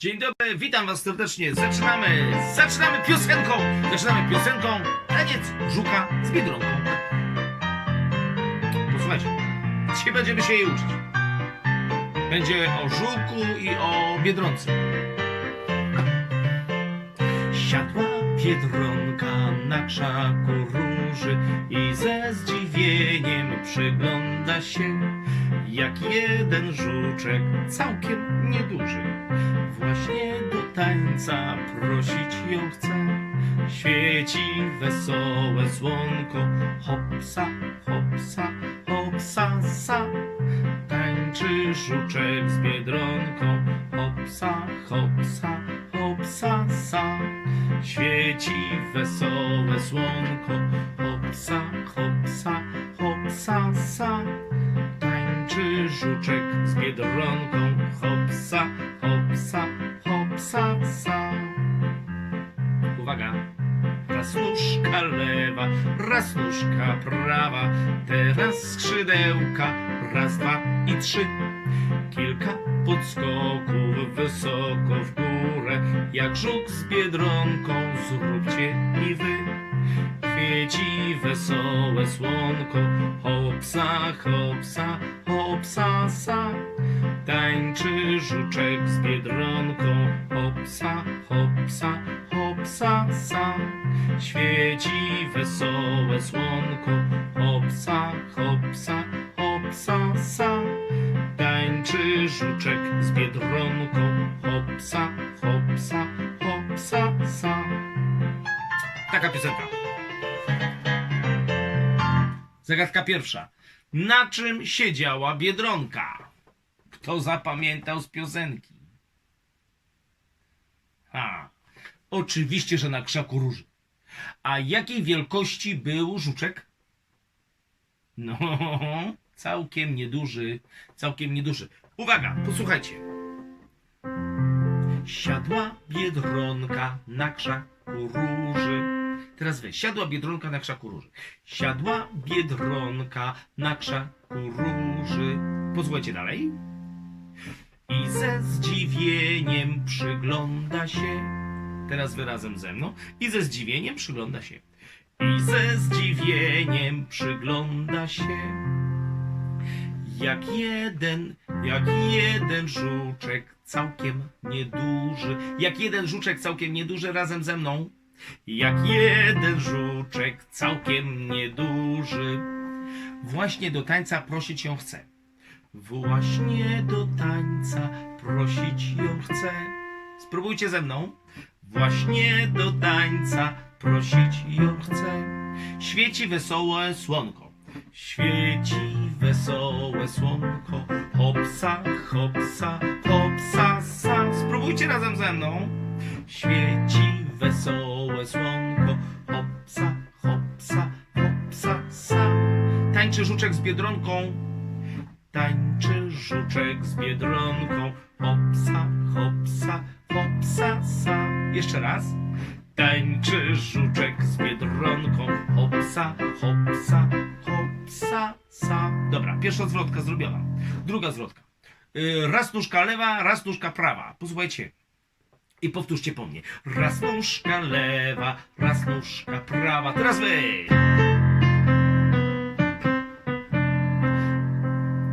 Dzień dobry, witam was serdecznie. Zaczynamy, zaczynamy piosenką. Zaczynamy piosenką Taniec Żuka z Biedronką. Posłuchajcie, dzisiaj będziemy się jej uczyć. Będzie o żuku i o Biedronce. Siadła Biedronka na krzaku róży i ze zdziwieniem przygląda się, jak jeden żuczek całkiem nieduży właśnie do tańca prosić ją chce. Świeci wesołe słonko, hopsa, hopsa, hopsa, sa. Tańczy żuczek z biedronką, hopsa, hopsa, hopsa, sa. Świeci wesołe słonko, hopsa, hopsa, hopsa, sa. Tańczy żuczek z biedronką, hopsa, hopsa, hopsa, sa. Uwaga! Raz nóżka lewa, raz nóżka prawa, teraz skrzydełka, raz, dwa i trzy. Kilka podskoków wysoko w górę, jak żuk z biedronką, zróbcie i wy. Kwieci wesołe słonko, hopsa, hopsa, hopsa, sa. Tańczy żuczek z biedronką, hopsa, hopsa, hopsa, sa. Świeci wesołe słonko, hopsa, hopsa, hopsa, sa. Tańczy żuczek z biedronką, hopsa, hopsa, hopsa, sa. Taka piosenka. Zagadka pierwsza. Na czym siedziała Biedronka? Kto zapamiętał z piosenki? Ha, oczywiście, że na krzaku róży. A jakiej wielkości był żuczek? No, całkiem nieduży, całkiem nieduży. Uwaga, posłuchajcie. Siadła Biedronka na krzaku róży. Teraz wy. Siadła Biedronka na krzaku róży. Siadła Biedronka na krzaku róży. Posłuchajcie dalej. I ze zdziwieniem przygląda się. Teraz wy razem ze mną. I ze zdziwieniem przygląda się. I ze zdziwieniem przygląda się. Jak jeden, jak jeden żuczek całkiem nieduży. Jak jeden żuczek całkiem nieduży razem ze mną. Jak jeden żuczek całkiem nieduży. Właśnie do tańca prosić ją chce. Właśnie do tańca prosić ją chce. Spróbujcie ze mną. Właśnie do tańca prosić ją chce. Świeci wesołe słonko. Świeci wesołe słonko. Hopsa, hopsa, hopsa, sa. Spróbujcie razem ze mną. Świeci wesołe słonko. Hopsa, hopsa, hopsa, sa. Tańczy żuczek z biedronką. Tańczy żuczek z biedronką. Hopsa, hopsa, hopsa, sa. Jeszcze raz. Tańczy żuczek z biedronką. Hopsa, hopsa, hopsa, sa. Dobra, pierwsza zwrotka zrobiona. Druga zwrotka. Y, Raz nóżka lewa, raz nóżka prawa. Posłuchajcie. I powtórzcie po mnie. Raz nóżka lewa, raz nóżka prawa. Teraz wy.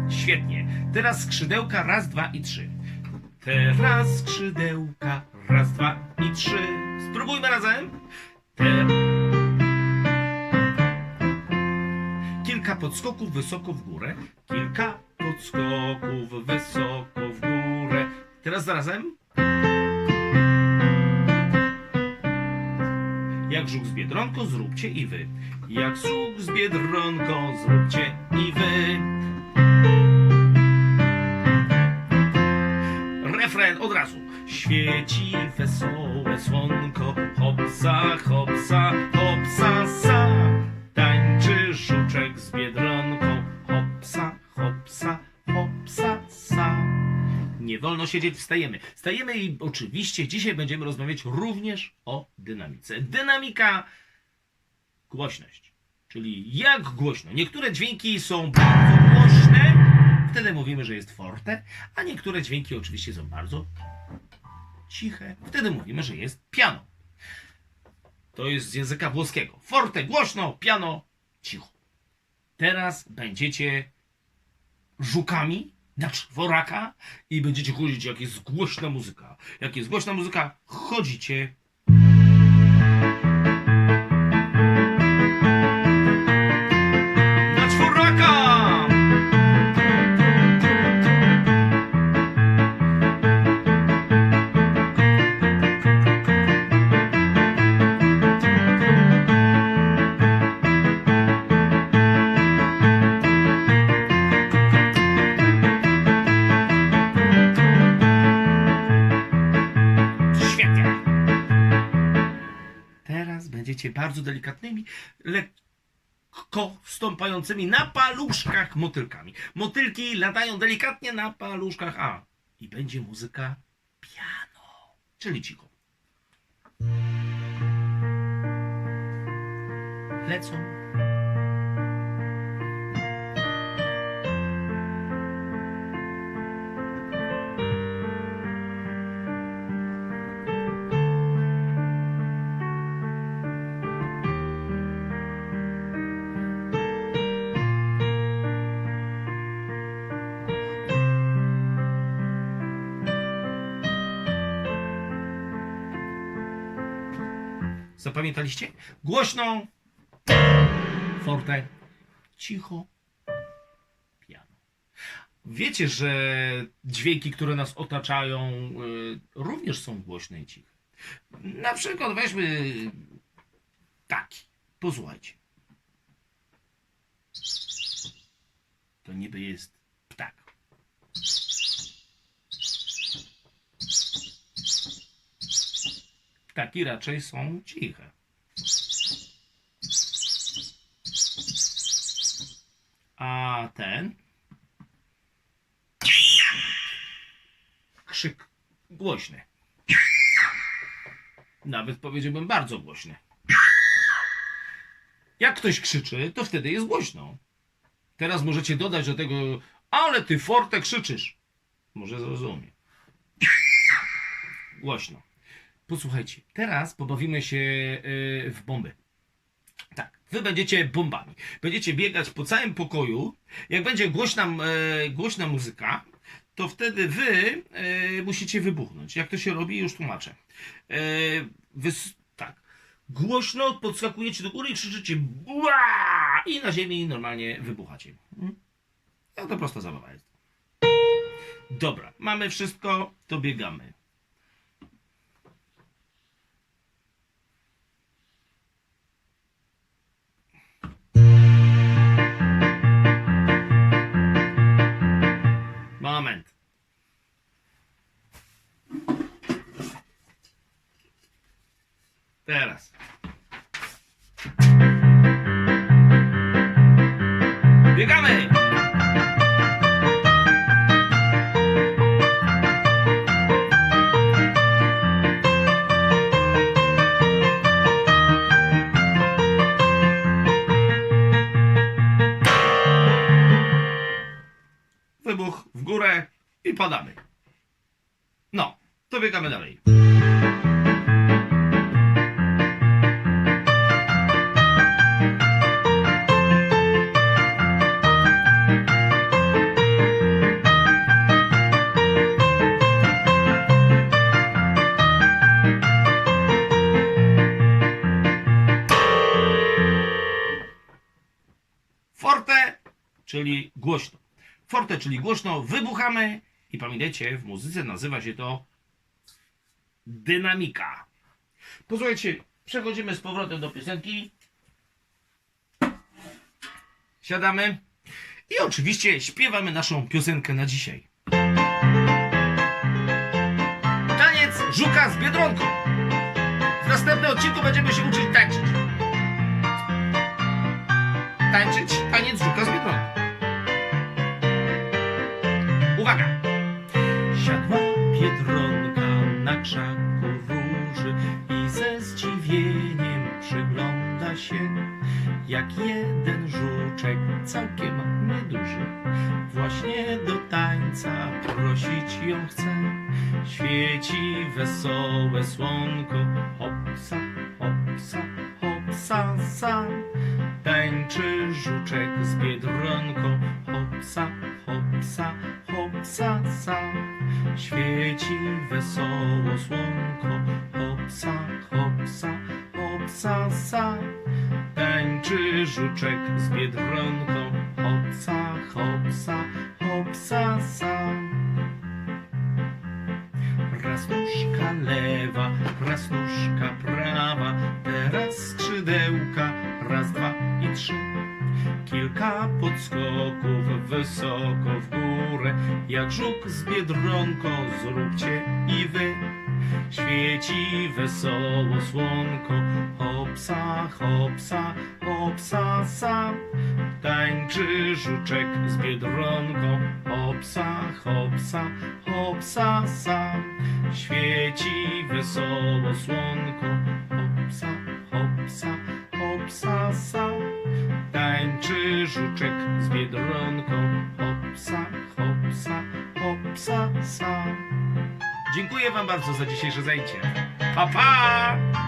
Świetnie. Teraz skrzydełka raz, dwa i trzy. Teraz skrzydełka raz, dwa i trzy. Spróbujmy razem. Kilka podskoków wysoko w górę. Kilka podskoków wysoko w górę. Teraz razem. Jak żuk z biedronką zróbcie i wy. Jak żuk z biedronką zróbcie i wy. refren od razu. Świeci wesołe słonko, hopsa, hopsa, hopsa, sa. Wolno siedzieć, wstajemy. Wstajemy i oczywiście dzisiaj będziemy rozmawiać również o dynamice. Dynamika, głośność. Czyli jak głośno. Niektóre dźwięki są bardzo głośne, wtedy mówimy, że jest forte, a niektóre dźwięki oczywiście są bardzo ciche, wtedy mówimy, że jest piano. To jest z języka włoskiego. Forte głośno, piano cicho. Teraz będziecie żukami na czworaka i będziecie chodzić, jak jest głośna muzyka. Jak jest głośna muzyka, chodzicie. Będziecie bardzo delikatnymi, lekko stąpającymi na paluszkach motylkami. Motylki latają delikatnie na paluszkach, a i będzie muzyka piano, czyli cicho. Lecą. Zapamiętaliście? Głośno, forte, cicho, piano. Wiecie, że dźwięki, które nas otaczają, y, również są głośne i ciche. Na przykład weźmy taki. Posłuchajcie. To niby jest ptak. Ptaki raczej są ciche. A ten krzyk głośny. Nawet powiedziałbym bardzo głośny. Jak ktoś krzyczy, to wtedy jest głośno. Teraz możecie dodać do tego, ale ty forte krzyczysz. Może zrozumie. Głośno. Posłuchajcie, teraz pobawimy się yy, w bomby. Tak, wy będziecie bombami. Będziecie biegać po całym pokoju. Jak będzie głośna, e, głośna muzyka, to wtedy wy e, musicie wybuchnąć. Jak to się robi, już tłumaczę. E, tak. Głośno podskakujecie do góry i krzyczycie Bua! i na ziemi normalnie wybuchacie. Mhm. No to prosta zabawa jest. Dobra, mamy wszystko, to biegamy. Padamy. No, to biegamy dalej. Forte, czyli głośno. Forte, czyli głośno, wybuchamy i pamiętajcie, w muzyce nazywa się to dynamika. Posłuchajcie, przechodzimy z powrotem do piosenki. Siadamy i oczywiście śpiewamy naszą piosenkę na dzisiaj. Taniec żuka z biedronką. W następnym odcinku będziemy się uczyć tańczyć. Tańczyć taniec żuka z biedronką. Jak jeden żuczek całkiem nieduży właśnie do tańca prosić ją chce. świeci wesołe słonko. Hopsa, hopsa, hopsa, sa. Tańczy żuczek z biedronką. Hopsa, hopsa, hopsa, sa. Świeci wesoło słonko. Hopsa, hopsa, hopsa, sa. Tańczy żuczek z biedronką. Hopsa, hopsa, hopsa, sa. Raz nóżka lewa, raz nóżka prawa, teraz skrzydełka, raz, dwa i trzy. Kilka podskoków wysoko w górę, jak żuk z biedronką zróbcie i wy. Świeci wesoło słonko, hopsa, hopsa, hopsa, sa. Tańczy żuczek z biedronką, hopsa, hopsa, hopsa, sa. Świeci wesoło słonko, hopsa, hopsa, hopsa, sa. Tańczy żuczek z biedronką, Dziękuję wam bardzo za dzisiejsze zajęcie. Pa, pa!